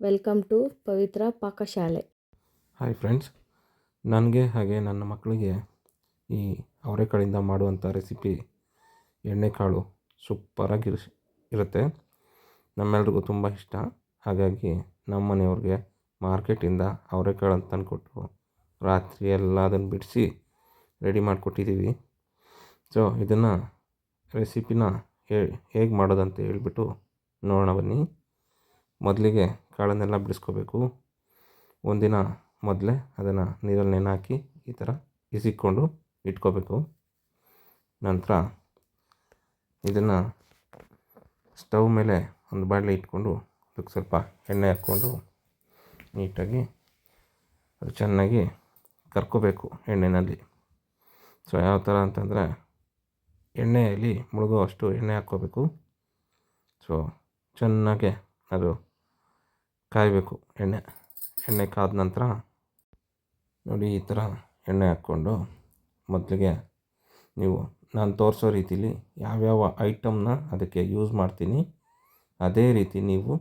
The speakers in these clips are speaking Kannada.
ವೆಲ್ಕಮ್ ಟು ಪವಿತ್ರ ಪಾಕಶಾಲೆ. ಹಾಯ್ ಫ್ರೆಂಡ್ಸ್ ನನಗೆ ಹಾಗೆ ನನ್ನ ಮಕ್ಕಳಿಗೆ ಈ ಅವರೆಕಾಳಿಂದ ಮಾಡುವಂಥ ರೆಸಿಪಿ ಎಣ್ಣೆಕಾಳು ಸೂಪರಾಗಿ ಇರ್ ಇರುತ್ತೆ. ನಮ್ಮೆಲ್ರಿಗೂ ತುಂಬ ಇಷ್ಟ. ಹಾಗಾಗಿ ನಮ್ಮ ಮನೆಯವ್ರಿಗೆ ಮಾರ್ಕೆಟಿಂದ ಅವರೆಕಾಳು ಅಂತ ತಂದುಕೊಟ್ಟು ರಾತ್ರಿ ಎಲ್ಲ ಅದನ್ನು ಬಿಡಿಸಿ ರೆಡಿ ಮಾಡಿಕೊಟ್ಟಿದ್ದೀವಿ ಸೊ ಇದನ್ನು ರೆಸಿಪಿನ ಹೇಗೆ ಮಾಡೋದಂತ ಹೇಳ್ಬಿಟ್ಟು ನೋಡೋಣ ಬನ್ನಿ. ಮೊದಲಿಗೆ ಕಾಳನ್ನೆಲ್ಲ ಬಿಡಿಸ್ಕೋಬೇಕು. ಒಂದಿನ ಮೊದಲೇ ಅದನ್ನು ನೀರಲ್ಲಿ ನೆನೆ ಹಾಕಿ ಈ ಥರ ಇಸಿಕೊಂಡು ಇಟ್ಕೋಬೇಕು. ನಂತರ ಇದನ್ನು ಸ್ಟವ್ ಮೇಲೆ ಒಂದು ಬಾಣಲೆ ಇಟ್ಕೊಂಡು ಅದಕ್ಕೆ ಸ್ವಲ್ಪ ಎಣ್ಣೆ ಹಾಕ್ಕೊಂಡು ನೀಟಾಗಿ ಅದು ಚೆನ್ನಾಗಿ ಕರ್ಕೋಬೇಕು ಎಣ್ಣೆಯಲ್ಲಿ ಸೊ ಯಾವ ಥರ ಅಂತಂದರೆ ಎಣ್ಣೆಯಲ್ಲಿ ಮುಳುಗೋ ಅಷ್ಟು ಎಣ್ಣೆ ಹಾಕ್ಕೋಬೇಕು. ಸೊ ಚೆನ್ನಾಗೆ ಅದು ಕಾಯಬೇಕು. ಎಣ್ಣೆ ಎಣ್ಣೆ ಕಾದ ನಂತರ ನೋಡಿ ಈ ಥರ ಎಣ್ಣೆ ಹಾಕ್ಕೊಂಡು ಮೊದಲಿಗೆ ನೀವು ನಾನು ತೋರಿಸೋ ರೀತಿಲಿ ಯಾವ್ಯಾವ ಐಟಮ್ನ ಅದಕ್ಕೆ ಯೂಸ್ ಮಾಡ್ತೀನಿ, ಅದೇ ರೀತಿ ನೀವು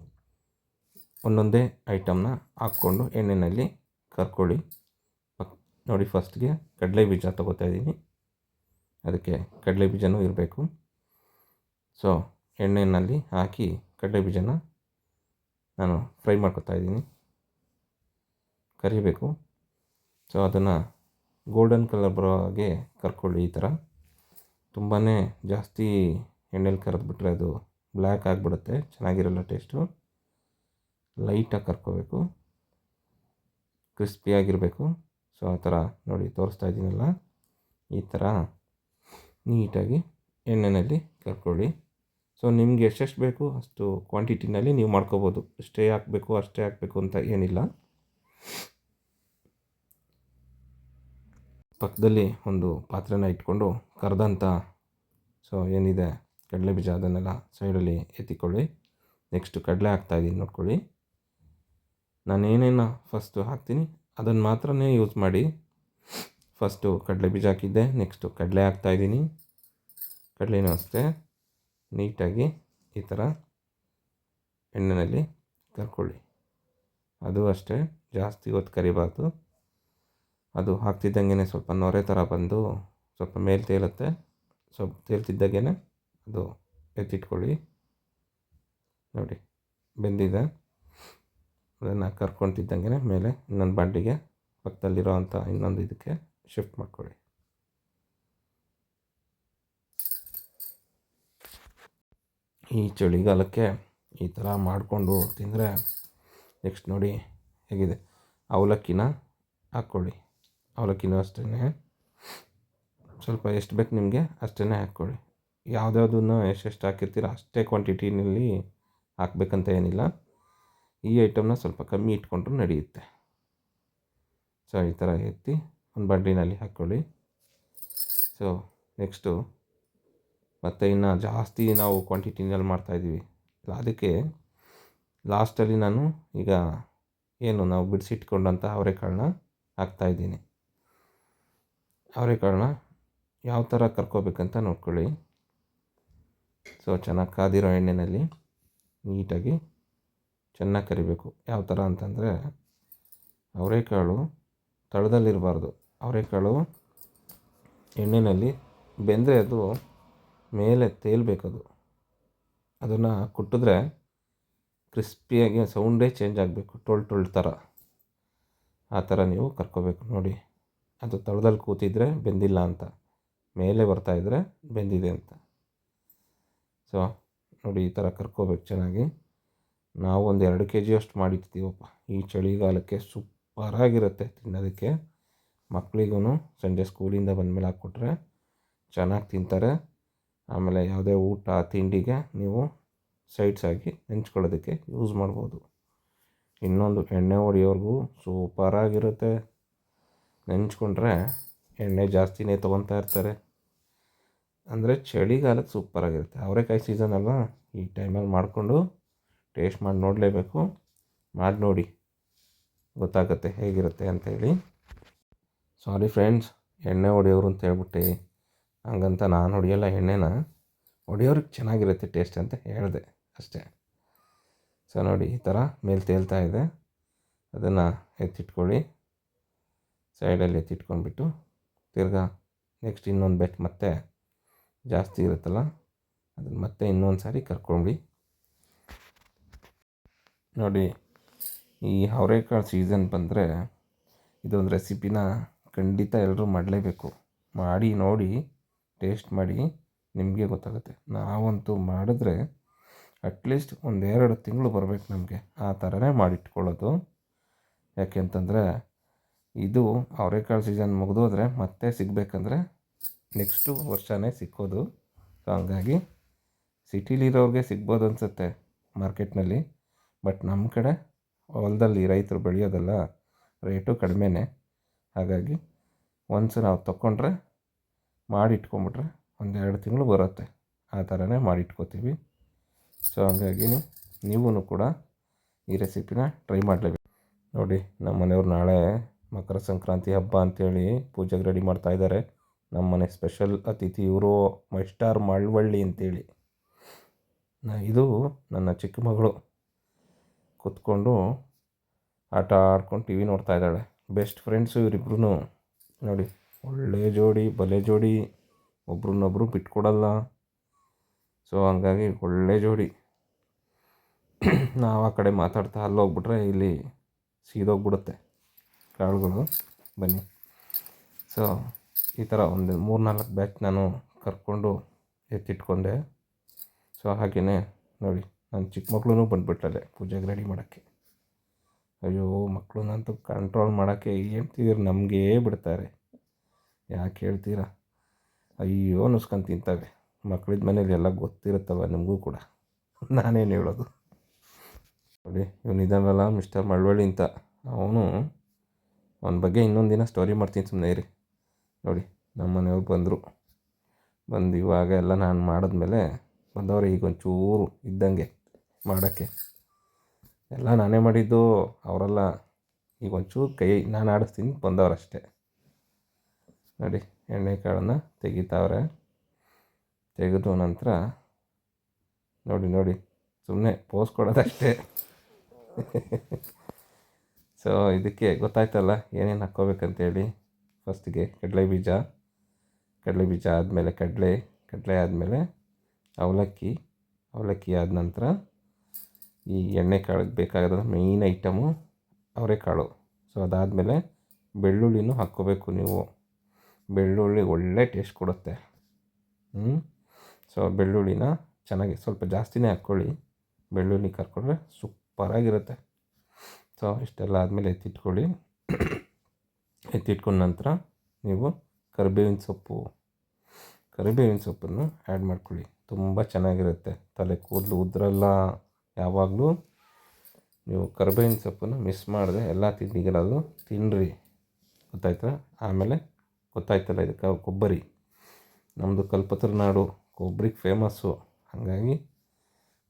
ಒಂದೊಂದೇ ಐಟಮ್ನ ಹಾಕ್ಕೊಂಡು ಎಣ್ಣೆಯಲ್ಲಿ ಕರ್ಕೊಳ್ಳಿ. ನೋಡಿ ಫಸ್ಟ್ಗೆ ಕಡಲೆ ಬೀಜ ತೊಗೋತಾ ಇದ್ದೀನಿ. ಅದಕ್ಕೆ ಕಡಲೆ ಬೀಜನೂ ಇರಬೇಕು. ಸೊ ಎಣ್ಣೆಯಲ್ಲಿ ಹಾಕಿ ಕಡಲೆ ಬೀಜನ ನಾನು ಫ್ರೈ ಮಾಡ್ಕೊತಾ ಇದ್ದೀನಿ. ಕರಿಬೇಕು. ಸೊ ಅದನ್ನು ಗೋಲ್ಡನ್ ಕಲರ್ ಬರೋ ಹಾಗೆ ಕರ್ಕೊಳ್ಳಿ ಈ ಥರ ತುಂಬಾ ಜಾಸ್ತಿ ಎಣ್ಣೆಲಿ ಕರೆದ್ಬಿಟ್ರೆ ಅದು ಬ್ಲ್ಯಾಕ್ ಆಗಿಬಿಡುತ್ತೆ. ಚೆನ್ನಾಗಿರಲ್ಲ ಟೇಸ್ಟು ಲೈಟಾಗಿ ಕರ್ಕೋಬೇಕು. ಕ್ರಿಸ್ಪಿಯಾಗಿರಬೇಕು ಸೊ ಆ ಥರ ನೋಡಿ ತೋರಿಸ್ತಾ ಇದ್ದೀನಲ್ಲ. ಈ ಥರ ನೀಟಾಗಿ ಎಣ್ಣೆಯಲ್ಲಿ ಕರ್ಕೊಳ್ಳಿ. ಸೊ ನಿಮ್ಗೆ ಎಷ್ಟೆಷ್ಟು ಬೇಕು ಅಷ್ಟು ಕ್ವಾಂಟಿಟಿನಲ್ಲಿ ನೀವು ಮಾಡ್ಕೋಬೋದು. ಇಷ್ಟೇ ಹಾಕಬೇಕು, ಅಷ್ಟೇ ಹಾಕಬೇಕು ಅಂತ ಏನಿಲ್ಲ. ಪಕ್ಕದಲ್ಲಿ ಒಂದು ಪಾತ್ರೆನ ಇಟ್ಕೊಂಡು ಕರೆದಂಥ ಸೊ ಏನಿದೆ? ಕಡಲೆ ಬೀಜ ಅದನ್ನೆಲ್ಲ ಸೈಡಲ್ಲಿ ಎತ್ತಿಕೊಳ್ಳಿ. ನೆಕ್ಸ್ಟು ಕಡಲೆ ಹಾಕ್ತಾಯಿದ್ದೀನಿ ನೋಡ್ಕೊಳ್ಳಿ. ನಾನು ಏನೇನು ಫಸ್ಟು ಹಾಕ್ತೀನಿ, ಅದನ್ನು ಮಾತ್ರನೇ ಯೂಸ್ ಮಾಡಿ. ಫಸ್ಟು ಕಡಲೆ ಬೀಜ ಹಾಕಿದ್ದೆ ನೆಕ್ಸ್ಟು ಕಡಲೆ ಹಾಕ್ತಾಯಿದ್ದೀನಿ ಕಡಲೆನೂ ಅಷ್ಟೇ. ನೀಟಾಗಿ ಈ ಥರ ಎಣ್ಣೆಯಲ್ಲಿ ಕರ್ಕೊಳ್ಳಿ. ಅದು ಅಷ್ಟೇ, ಜಾಸ್ತಿ ಹೊತ್ತು ಕರಿಬಾರ್ದು. ಅದು ಹಾಕ್ತಿದ್ದಂಗೆ ಸ್ವಲ್ಪ ನೊರೆ ಥರ ಬಂದು ಸ್ವಲ್ಪ ಮೇಲೆ ತೇಲುತ್ತೆ. ಸ್ವಲ್ಪ ತೇಲ್ತಿದ್ದಾಗೇ ಅದು ಎತ್ತಿಟ್ಕೊಳ್ಳಿ. ನೋಡಿ, ಬೆಂದಿದೆ. ಅದನ್ನು ಕರ್ಕೊತಿದ್ದಂಗೆ ಮೇಲೆ ಇನ್ನೊಂದು ಬಾಂಡಿಗೆ ಪಕ್ಕದಲ್ಲಿರೋ ಅಂಥ ಇನ್ನೊಂದು ಇದಕ್ಕೆ ಶಿಫ್ಟ್ ಮಾಡ್ಕೊಳ್ಳಿ. ಈ ಚಳಿಗಾಲಕ್ಕೆ ಈ ಥರ ಮಾಡಿಕೊಂಡು ತಿಂದರೆ ನೆಕ್ಸ್ಟ್ ನೋಡಿ ಹೇಗಿದೆ. ಅವಲಕ್ಕಿನ ಹಾಕ್ಕೊಳ್ಳಿ. ಅವಲಕ್ಕಿನೂ ಅಷ್ಟೇ ಸ್ವಲ್ಪ ಎಷ್ಟು ಬೇಕು ನಿಮಗೆ ಅಷ್ಟೇ ಹಾಕ್ಕೊಳ್ಳಿ. ಯಾವುದ್ಯಾವ್ದನ್ನು ಎಷ್ಟೆಷ್ಟು ಹಾಕಿರ್ತೀರ ಅಷ್ಟೇ ಕ್ವಾಂಟಿಟಿನಲ್ಲಿ ಹಾಕ್ಬೇಕಂತ ಏನಿಲ್ಲ. ಈ ಐಟಮ್ನ ಸ್ವಲ್ಪ ಕಮ್ಮಿ ಇಟ್ಕೊಂಡ್ರೂ ನಡೆಯುತ್ತೆ. ಸೊ, ಈ ಥರ ಎತ್ತಿ ಒಂದು ಬಂಡಿನಲ್ಲಿ ಹಾಕ್ಕೊಳ್ಳಿ. ಸೊ, ನೆಕ್ಸ್ಟು ಮತ್ತು ಇನ್ನು ಜಾಸ್ತಿ ನಾವು ಕ್ವಾಂಟಿಟಿನಲ್ಲಿ ಮಾಡ್ತಾಯಿದ್ದೀವಿ ಅದಕ್ಕೆ ಲಾಸ್ಟಲ್ಲಿ ನಾನು ಈಗ ಏನು ನಾವು ಬಿಡಿಸಿಟ್ಕೊಂಡಂಥ ಅವರೆಕಾಳನ್ನ ಹಾಕ್ತಾಯಿದ್ದೀನಿ ಅವರೆಕಾಳನ್ನ ಯಾವ ಥರ ಕರ್ಕೋಬೇಕಂತ ನೋಡ್ಕೊಳ್ಳಿ. ಸೊ ಚೆನ್ನಾಗಿ ಕಾದಿರೋ ಎಣ್ಣೆಯಲ್ಲಿ ನೀಟಾಗಿ ಚೆನ್ನಾಗಿ ಕರಿಬೇಕು. ಯಾವ ಥರ ಅಂತಂದರೆ ಅವರೆಕಾಳು ತಳದಲ್ಲಿರಬಾರ್ದು. ಅವರೆಕಾಳು ಎಣ್ಣೆಯಲ್ಲಿ ಬೆಂದರೆ ಅದು ಮೇಲೆ ತೇಲ್ಬೇಕದು. ಅದನ್ನು ಕುಟ್ಟಿದ್ರೆ ಕ್ರಿಸ್ಪಿಯಾಗಿ ಸೌಂಡೇ ಚೇಂಜ್ ಆಗಬೇಕು, ಟೊಳ್ ಟೊಳ್ ಥರ. ಆ ಥರ ನೀವು ಕರ್ಕೋಬೇಕು ನೋಡಿ. ಅದು ತಳದಲ್ಲಿ ಕೂತಿದ್ರೆ ಬೆಂದಿಲ್ಲ ಅಂತ. ಮೇಲೆ ಬರ್ತಾಯಿದ್ರೆ ಬೆಂದಿದೆ ಅಂತ. ಸೊ ನೋಡಿ ಈ ಥರ ಕರ್ಕೋಬೇಕು ಚೆನ್ನಾಗಿ. ನಾವು ಒಂದು ಎರಡು ಕೆ ಜಿಯಷ್ಟು ಮಾಡಿರ್ತೀವಪ್ಪ. ಈ ಚಳಿಗಾಲಕ್ಕೆ ಸೂಪರಾಗಿರುತ್ತೆ ತಿನ್ನೋದಕ್ಕೆ. ಮಕ್ಕಳಿಗೂ ಸಂಜೆ ಸ್ಕೂಲಿಂದ ಬಂದಮೇಲೆ ಹಾಕ್ಕೊಟ್ರೆ ಚೆನ್ನಾಗಿ ತಿಂತಾರೆ. ಆಮೇಲೆ ಯಾವುದೇ ಊಟ, ತಿಂಡಿಗೆ ನೀವು ಸೈಡ್ಸ್ ಆಗಿ ನೆಂಚ್ಕೊಳ್ಳೋದಕ್ಕೆ ಯೂಸ್ ಮಾಡ್ಬೋದು. ಇನ್ನೊಂದು ಎಣ್ಣೆ ಹೊಡಿಯೋರ್ಗೂ ಸೂಪರಾಗಿರುತ್ತೆ ನೆಂಚ್ಕೊಂಡ್ರೆ ಎಣ್ಣೆ ಜಾಸ್ತಿನೇ ತೊಗೊತಾ ಇರ್ತಾರೆ. ಅಂದರೆ ಚಳಿಗಾಲಕ್ಕೆ ಸೂಪರಾಗಿರುತ್ತೆ ಅವರೆಕಾಯಿ ಸೀಸನ್ ಅಲ್ವಾ? ಈ ಟೈಮಲ್ಲಿ ಮಾಡಿಕೊಂಡು ಟೇಸ್ಟ್ ಮಾಡಿ ನೋಡಲೇಬೇಕು. ಮಾಡಿ ನೋಡಿ. ಗೊತ್ತಾಗುತ್ತೆ ಹೇಗಿರುತ್ತೆ ಅಂತೇಳಿ ಸಾರಿ ಫ್ರೆಂಡ್ಸ್ ಎಣ್ಣೆ ಹೊಡೆಯೋರು ಅಂತ ಹೇಳ್ಬಿಟ್ಟು. ಹಂಗಂತ ನಾನು ಹೊಡೆಯಲ್ಲ ಎಣ್ಣೆನ. ಹೊಡೆಯೋರಿಗೆ ಚೆನ್ನಾಗಿರುತ್ತೆ ಟೇಸ್ಟ್ ಅಂತ ಹೇಳಿದೆ ಅಷ್ಟೇ. ಸೊ ನೋಡಿ ಈ ಥರ ಮೇಲೆ ತೇಲ್ತಾ ಇದೆ. ಅದನ್ನು ಎತ್ತಿಟ್ಕೊಳ್ಳಿ. ಸೈಡಲ್ಲಿ ಎತ್ತಿಟ್ಕೊಂಡ್ಬಿಟ್ಟು ತಿರ್ಗಾ ನೆಕ್ಸ್ಟ್ ಇನ್ನೊಂದು ಬೆಟ್ ಮತ್ತೆ ಜಾಸ್ತಿ ಇರುತ್ತಲ್ಲ ಅದನ್ನು ಮತ್ತೆ ಇನ್ನೊಂದು ಸಾರಿ ಕರ್ಕೊಂಡ್ಬಿಡಿ ನೋಡಿ ಈ ಅವರೆಕಾಳು ಸೀಸನ್ ಬಂದರೆ ಇದೊಂದು ರೆಸಿಪಿನ ಖಂಡಿತ ಎಲ್ಲರೂ ಮಾಡಲೇಬೇಕು. ಮಾಡಿ ನೋಡಿ ಟೇಸ್ಟ್ ಮಾಡಿ ನಿಮಗೆ ಗೊತ್ತಾಗುತ್ತೆ. ನಾವಂತೂ ಮಾಡಿದ್ರೆ ಅಟ್ಲೀಸ್ಟ್ ಒಂದೆರಡು ತಿಂಗಳು ಬರಬೇಕು ನಮಗೆ. ಆ ಥರನೇ ಮಾಡಿಟ್ಕೊಳ್ಳೋದು. ಯಾಕೆಂತಂದರೆ ಇದು ಅವರೆಕಾಳು ಸೀಸನ್ ಮುಗಿದೋದ್ರೆ ಮತ್ತೆ ಸಿಗಬೇಕಂದ್ರೆ ನೆಕ್ಸ್ಟು ವರ್ಷವೇ ಸಿಕ್ಕೋದು. ಸೊ ಹಂಗಾಗಿ ಸಿಟಿಲಿರೋರಿಗೆ ಸಿಗ್ಬೋದು ಅನಿಸುತ್ತೆ ಮಾರ್ಕೆಟ್ನಲ್ಲಿ. ಬಟ್ ನಮ್ಮ ಕಡೆ ಹೊಲದಲ್ಲಿ ರೈತರು ಬೆಳೆಯೋದಲ್ಲ ರೇಟು ಕಡಿಮೆನೇ. ಹಾಗಾಗಿ ಒನ್ಸ್ ನಾವು ತಗೊಂಡ್ರೆ ಮಾಡಿ ಇಟ್ಕೊಂಬಿಟ್ರೆ ಒಂದೆರಡು ತಿಂಗಳು ಬರುತ್ತೆ. ಆ ಥರನೇ ಮಾಡಿ ಇಟ್ಕೋತೀವಿ ಸೊ ಹಂಗಾಗಿ ನೀವೂ ಕೂಡ ಈ ರೆಸಿಪಿನ ಟ್ರೈ ಮಾಡಲೇಬೇಕು. ನೋಡಿ, ನಮ್ಮ ಮನೆಯವ್ರು ನಾಳೆ ಮಕರ ಸಂಕ್ರಾಂತಿ ಹಬ್ಬ ಅಂಥೇಳಿ ಪೂಜೆಗೆ ರೆಡಿ ಮಾಡ್ತಾಯಿದ್ದಾರೆ ನಮ್ಮ ಮನೆ ಸ್ಪೆಷಲ್ ಅತಿಥಿ ಇವರು ಮೈಸ್ಟಾರ್ ಮಳವಳ್ಳಿ ಅಂತೇಳಿ. ನಾ, ಇದು ನನ್ನ ಚಿಕ್ಕ ಮಗಳು. ಕೂತ್ಕೊಂಡು ಆಟ ಆಡ್ಕೊಂಡು ಟಿ ವಿ ನೋಡ್ತಾ ಇದ್ದಾಳೆ. ಬೆಸ್ಟ್ ಫ್ರೆಂಡ್ಸು ಇವರಿಬ್ರು ನೋಡಿ. ಒಳ್ಳೆ ಜೋಡಿ, ಬಲೆ ಜೋಡಿ, ಒಬ್ರನ್ನೊಬ್ರು ಬಿಟ್ಕೊಡಲ್ಲ. ಸೊ ಹಂಗಾಗಿ ಒಳ್ಳೆ ಜೋಡಿ. ನಾವು ಆ ಕಡೆ ಮಾತಾಡ್ತಾ ಅಲ್ಲೋಗ್ಬಿಟ್ರೆ ಇಲ್ಲಿ ಸೀದೋಗ್ಬಿಡುತ್ತೆ ಕಾಳುಗಳು. ಬನ್ನಿ. ಸೊ ಈ ಥರ ಒಂದು ಮೂರು ನಾಲ್ಕು ಬ್ಯಾಚ್ ನಾನು ಕರ್ಕೊಂಡು ಎತ್ತಿಟ್ಕೊಂಡೆ. ಸೊ ಹಾಗೆಯೇ ನೋಡಿ ನನ್ನ ಚಿಕ್ಕ ಮಕ್ಕಳು ಬಂದುಬಿಟ್ಟಲೆ ಪೂಜೆಗೆ ರೆಡಿ ಮಾಡೋಕ್ಕೆ. ಅಯ್ಯೋ ಮಕ್ಕಳನ್ನಂತೂ ಕಂಟ್ರೋಲ್ ಮಾಡೋಕ್ಕೆ ಹೇಳ್ತಿದ್ರು ನಮಗೇ ಬಿಡ್ತಾರೆ. ಯಾಕೆ ಹೇಳ್ತೀರಾ? ಅಯ್ಯೋ ನುಸ್ಕೊಂಡು ತಿಂತವೆ. ಮಕ್ಕಳಿದ ಮನೇಲಿ ಎಲ್ಲ ಗೊತ್ತಿರುತ್ತವ ನಿಮಗೂ ಕೂಡ. ನಾನೇನು ಹೇಳೋದು? ನೋಡಿ, ಇವ್ನು ಇದ್ದಾನಲ್ಲ ಮಿಸ್ಟರ್ ಮಳವಳ್ಳಿ ಅಂತ. ಅವನು ಅವನ ಬಗ್ಗೆ ಇನ್ನೊಂದು ದಿನ ಸ್ಟೋರಿ ಮಾಡ್ತೀನಿ ಸುಮ್ಮನೆ ಇರಿ. ನೋಡಿ ನಮ್ಮ ಮನೆಯವ್ರು ಬಂದರು. ಬಂದು ಇವಾಗ ಎಲ್ಲ ನಾನು ಮಾಡಿದ್ಮೇಲೆ ಬಂದವ್ರೆ ಈಗ ಒಂಚೂರು ಇದ್ದಂಗೆ ಮಾಡೋಕ್ಕೆ. ಎಲ್ಲ ನಾನೇ ಮಾಡಿದ್ದು, ಅವರೆಲ್ಲ ಈಗ ಒಂಚೂರು ಕೈ ನಾನು ಆಡಿಸ್ತೀನಿ ಬಂದವರಷ್ಟೇ. ನೋಡಿ ಎಣ್ಣೆ ಕಾಳನ್ನು ತೆಗಿತಾವ್ರೆ. ತೆಗೆದು ನಂತರ ನೋಡಿ ನೋಡಿ ಸುಮ್ಮನೆ ಪೋಸ್ ಕೊಡೋದಷ್ಟೇ. ಸೊ ಇದಕ್ಕೆ ಗೊತ್ತಾಯ್ತಲ್ಲ, ಏನೇನು ಹಾಕ್ಕೋಬೇಕಂತೇಳಿ. ಫಸ್ಟಿಗೆ ಕಡಲೆ ಬೀಜ ಕಡಲೆ ಬೀಜ ಆದಮೇಲೆ ಕಡಲೆ ಕಡಲೆ ಆದಮೇಲೆ ಅವಲಕ್ಕಿ ಅವಲಕ್ಕಿ ಆದ ನಂತರ ಈ ಎಣ್ಣೆ ಕಾಳಿಗೆ ಬೇಕಾಗಿರೋದು ಮೇಯ್ನ್ ಐಟಮು ಅವರೆಕಾಳು. ಸೊ ಅದಾದಮೇಲೆ ಬೆಳ್ಳುಳ್ಳಿನೂ ಹಾಕ್ಕೋಬೇಕು ನೀವು. ಬೆಳ್ಳುಳ್ಳಿ ಒಳ್ಳೆ ಟೇಸ್ಟ್ ಕೊಡುತ್ತೆ. ಹ್ಞೂ ಸೊ ಬೆಳ್ಳುಳ್ಳಿನ ಚೆನ್ನಾಗಿ ಸ್ವಲ್ಪ ಜಾಸ್ತಿನೇ ಹಾಕ್ಕೊಳ್ಳಿ. ಬೆಳ್ಳುಳ್ಳಿ ಕರ್ಕೊಂಡ್ರೆ ಸೂಪರಾಗಿರುತ್ತೆ. ಸೊ ಇಷ್ಟೆಲ್ಲ ಆದಮೇಲೆ ಎತ್ತಿಟ್ಕೊಳ್ಳಿ. ಎತ್ತಿಟ್ಕೊಂಡ ನಂತರ ನೀವು ಕರಿಬೇವಿನ ಸೊಪ್ಪು, ಕರಿಬೇವಿನ ಸೊಪ್ಪನ್ನು ಆ್ಯಡ್ ಮಾಡ್ಕೊಳ್ಳಿ. ತುಂಬ ಚೆನ್ನಾಗಿರುತ್ತೆ. ತಲೆ ಕೂದಲು ಉದ್ರಲ್ಲ. ಯಾವಾಗಲೂ ನೀವು ಕರಿಬೇವಿನ ಸೊಪ್ಪನ್ನು ಮಿಸ್ ಮಾಡಿದೆ ಎಲ್ಲ ತಿಂಡಿಗಳಲ್ಲೂ ತಿನ್ನಿರಿ ಗೊತ್ತಾಯ್ತಾ? ಆಮೇಲೆ ಗೊತ್ತಾಯ್ತಲ್ಲ ಇದಕ್ಕೆ ಕೊಬ್ಬರಿ. ನಮ್ಮದು ಕಲ್ಪತ್ರ ನಾಡು ಕೊಬ್ಬರಿಗೆ ಫೇಮಸ್ಸು ಹಾಗಾಗಿ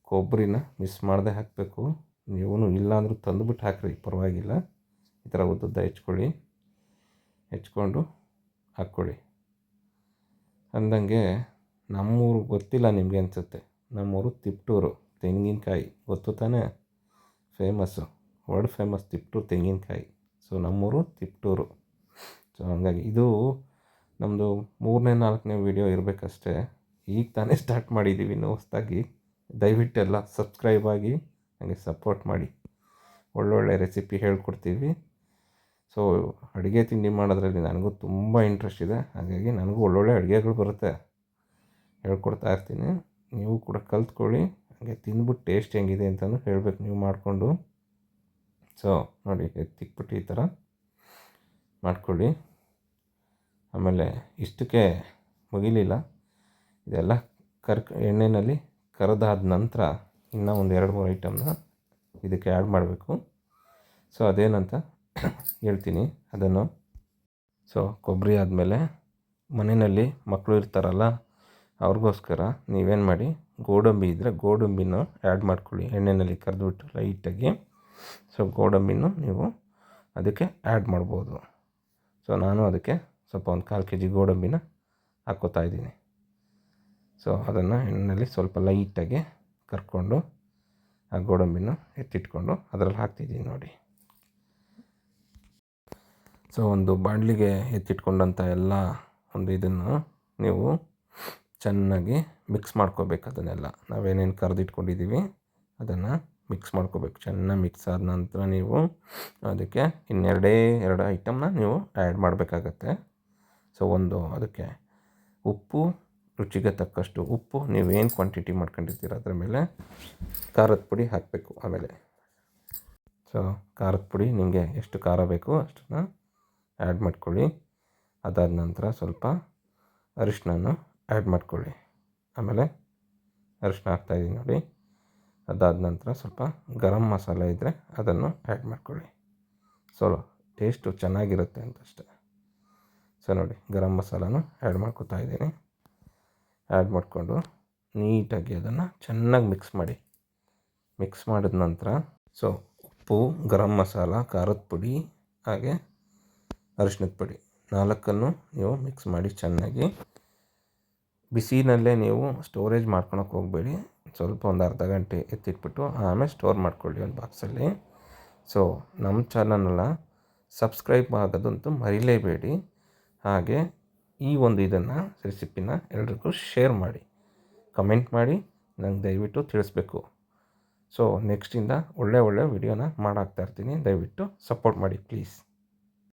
ಕೊಬ್ಬರಿನ ಮಿಸ್ ಮಾಡದೆ ಹಾಕಬೇಕು. ನೀವು ಇಲ್ಲಾಂದರೂ ತಂದುಬಿಟ್ಟು ಹಾಕಿರಿ, ಪರವಾಗಿಲ್ಲ. ಈ ಥರ ಉದ್ದುದ್ದ ಹೆಚ್ಕೊಳ್ಳಿ. ಹೆಚ್ಕೊಂಡು ಹಾಕ್ಕೊಳ್ಳಿ. ಅಂದಂಗೆ ನಮ್ಮೂರು ಗೊತ್ತಿಲ್ಲ ನಿಮಗೆ ಅನಿಸುತ್ತೆ. ನಮ್ಮೂರು ತಿಪ್ಟೂರು, ತೆಂಗಿನಕಾಯಿ. ಗೊತ್ತು ತಾನೇ? ಫೇಮಸ್ಸು ವರ್ಲ್ಡ್ ಫೇಮಸ್ ತಿಪ್ಟೂರು, ತೆಂಗಿನಕಾಯಿ. ಸೊ ನಮ್ಮೂರು ತಿಪ್ಟೂರು. ಸೊ ಹಂಗಾಗಿ ಇದು ನಮ್ಮದು ಮೂರನೇ, ನಾಲ್ಕನೇ ವೀಡಿಯೋ ಇರಬೇಕಷ್ಟೇ. ಈಗ ತಾನೇ ಸ್ಟಾರ್ಟ್ ಮಾಡಿದ್ದೀವಿ ಇನ್ನೂ ಹೊಸ್ದಾಗಿ. ದಯವಿಟ್ಟೆಲ್ಲ ಸಬ್ಸ್ಕ್ರೈಬ್ ಆಗಿ ಹಾಗೆ ಸಪೋರ್ಟ್ ಮಾಡಿ. ಒಳ್ಳೊಳ್ಳೆ ರೆಸಿಪಿ ಹೇಳ್ಕೊಡ್ತೀವಿ. ಸೊ ಅಡುಗೆ ತಿಂಡಿ ಮಾಡೋದ್ರಲ್ಲಿ ನನಗೂ ತುಂಬ ಇಂಟ್ರೆಸ್ಟ್ ಇದೆ. ಹಾಗಾಗಿ ನನಗೂ ಒಳ್ಳೊಳ್ಳೆ ಅಡುಗೆಗಳು ಬರುತ್ತೆ. ಹೇಳ್ಕೊಡ್ತಾ ಇರ್ತೀನಿ. ನೀವು ಕೂಡ ಕಲ್ತ್ಕೊಳ್ಳಿ. ಹಾಗೆ ತಿಂದ್ಬಿಟ್ಟು ಟೇಸ್ಟ್ ಹೆಂಗಿದೆ ಅಂತಲೂ ಹೇಳಬೇಕು ನೀವು ಮಾಡಿಕೊಂಡು. ಸೊ ನೋಡಿ, ಎತ್ತಿಕ್ಬಿಟ್ಟು ಈ ಥರ ಮಾಡ್ಕೊಳ್ಳಿ. ಆಮೇಲೆ ಇಷ್ಟಕ್ಕೆ ಮುಗಿಲಿಲ್ಲ. ಇದೆಲ್ಲ ಕರ್ಕ ಎಣ್ಣೆಯಲ್ಲಿ ಕರೆದಾದ ನಂತರ ಇನ್ನೂ ಒಂದು ಎರಡು ಮೂರು ಐಟಮ್ನ ಇದಕ್ಕೆ ಆ್ಯಡ್ ಮಾಡಬೇಕು. ಸೊ ಅದೇನಂತ ಹೇಳ್ತೀನಿ. ಅದನ್ನು ಸೊ ಕೊಬ್ಬರಿ ಆದಮೇಲೆ ಮನೆಯಲ್ಲಿ ಮಕ್ಕಳು ಇರ್ತಾರಲ್ಲ, ಅವ್ರಿಗೋಸ್ಕರ ನೀವೇನು ಮಾಡಿ, ಗೋಡಂಬಿ ಇದ್ದರೆ ಗೋಡಂಬಿನ ಆ್ಯಡ್ ಮಾಡ್ಕೊಳ್ಳಿ. ಎಣ್ಣೆಯಲ್ಲಿ ಕರೆದ್ಬಿಟ್ಟು ಲೈಟಾಗಿ ಸೊ ಗೋಡಂಬಿನೂ ನೀವು ಅದಕ್ಕೆ ಆ್ಯಡ್ ಮಾಡ್ಬೋದು. ಸೊ ನಾನು ಅದಕ್ಕೆ ಸ್ವಲ್ಪ ಒಂದು ಕಾಲು ಕೆ ಜಿ ಗೋಡಂಬಿನ ಹಾಕ್ಕೋತಾ ಇದ್ದೀನಿ. ಸೊ ಅದನ್ನು ಎಣ್ಣೆಯಲ್ಲಿ ಸ್ವಲ್ಪ ಲೈಟಾಗಿ ಕರ್ಕೊಂಡು ಆ ಗೋಡಂಬಿನ ಎತ್ತಿಟ್ಕೊಂಡು ಅದರಲ್ಲಿ ಹಾಕ್ತಿದ್ದೀನಿ ನೋಡಿ. ಸೊ ಒಂದು ಬಾಣಲಿಗೆ ಎತ್ತಿಟ್ಕೊಂಡಂಥ ಎಲ್ಲ ಒಂದು ಇದನ್ನು ನೀವು ಚೆನ್ನಾಗಿ ಮಿಕ್ಸ್ ಮಾಡ್ಕೋಬೇಕು ಅದನ್ನೆಲ್ಲ. ನಾವೇನೇನು ಕರೆದಿಟ್ಕೊಂಡಿದ್ದೀವಿ ಅದನ್ನು ಮಿಕ್ಸ್ ಮಾಡ್ಕೋಬೇಕು. ಚೆನ್ನಾಗಿ ಮಿಕ್ಸ್ ಆದ ನಂತರ ನೀವು ಅದಕ್ಕೆ ಇನ್ನೆರಡೇ, ಎರಡು ಐಟಮ್ನ ನೀವು ಆ್ಯಡ್ ಮಾಡಬೇಕಾಗತ್ತೆ. ಸೊ ಒಂದು ಅದಕ್ಕೆ ಉಪ್ಪು, ರುಚಿಗೆ ತಕ್ಕಷ್ಟು ಉಪ್ಪು, ನೀವೇನು ಕ್ವಾಂಟಿಟಿ ಮಾಡ್ಕೊಂಡಿರ್ತೀರ ಅದರ ಮೇಲೆ ಖಾರದ ಪುಡಿ ಹಾಕಬೇಕು ಆಮೇಲೆ. ಸೊ ಖಾರದ ಪುಡಿ ನಿಮಗೆ ಎಷ್ಟು ಖಾರ ಬೇಕು ಅಷ್ಟನ್ನು ಆ್ಯಡ್ ಮಾಡ್ಕೊಳ್ಳಿ. ಅದಾದ ನಂತರ ಸ್ವಲ್ಪ ಅರಿಶಿನನ್ನು ಆ್ಯಡ್ ಮಾಡ್ಕೊಳ್ಳಿ. ಆಮೇಲೆ ಅರಿಶಿನ ಹಾಕ್ತಾಯಿದ್ದೀನಿ ನೋಡಿ. ಅದಾದ ನಂತರ ಸ್ವಲ್ಪ ಗರಂ ಮಸಾಲೆ ಇದ್ದರೆ ಅದನ್ನು ಆ್ಯಡ್ ಮಾಡ್ಕೊಳ್ಳಿ. ಸೊ ಟೇಸ್ಟು ಚೆನ್ನಾಗಿರುತ್ತೆ ಅಂತ ಅಷ್ಟೇ. ಸೊ ನೋಡಿ, ಗರಂ ಮಸಾಲನೂ ಆ್ಯಡ್ ಮಾಡ್ಕೊತಾ ಇದ್ದೀನಿ. ಆ್ಯಡ್ ಮಾಡಿಕೊಂಡು ನೀಟಾಗಿ ಅದನ್ನು ಚೆನ್ನಾಗಿ ಮಿಕ್ಸ್ ಮಾಡಿ. ಮಿಕ್ಸ್ ಮಾಡಿದ ನಂತರ ಸೊ ಉಪ್ಪು, ಗರಂ ಮಸಾಲ, ಖಾರದ ಪುಡಿ, ಹಾಗೆ ಅರಿಶಿನದ ಪುಡಿ ನಾಲ್ಕನ್ನು ನೀವು ಮಿಕ್ಸ್ ಮಾಡಿ ಚೆನ್ನಾಗಿ. ಬಿಸಿನಲ್ಲೇ ನೀವು ಸ್ಟೋರೇಜ್ ಮಾಡ್ಕೊಳಕ್ಕೆ ಹೋಗಬೇಡಿ. ಸ್ವಲ್ಪ ಒಂದು ಅರ್ಧ ಗಂಟೆ ಎತ್ತಿಟ್ಬಿಟ್ಟು ಆಮೇಲೆ ಸ್ಟೋರ್ ಮಾಡ್ಕೊಳ್ಳಿ ಒಂದು ಬಾಕ್ಸಲ್ಲಿ ಸೊ ನಮ್ಮ ಚಾನಲ್ನೆಲ್ಲ ಸಬ್ಸ್ಕ್ರೈಬ್ ಆಗೋದಂತೂ ಮರಿಲೇಬೇಡಿ. ಹಾಗೆ ಈ ಒಂದು ಇದನ್ನು ರೆಸಿಪಿನ ಎಲ್ರಿಗೂ ಶೇರ್ ಮಾಡಿ. ಕಮೆಂಟ್ ಮಾಡಿ, ನಂಗೆ ದಯವಿಟ್ಟು ತಿಳಿಸ್ಬೇಕು. ಸೊ ನೆಕ್ಸ್ಟಿಂದ ಒಳ್ಳೆ ಒಳ್ಳೆ ವಿಡಿಯೋನ ಮಾಡಾಕ್ತಾಯಿರ್ತೀನಿ ದಯವಿಟ್ಟು ಸಪೋರ್ಟ್ ಮಾಡಿ ಪ್ಲೀಸ್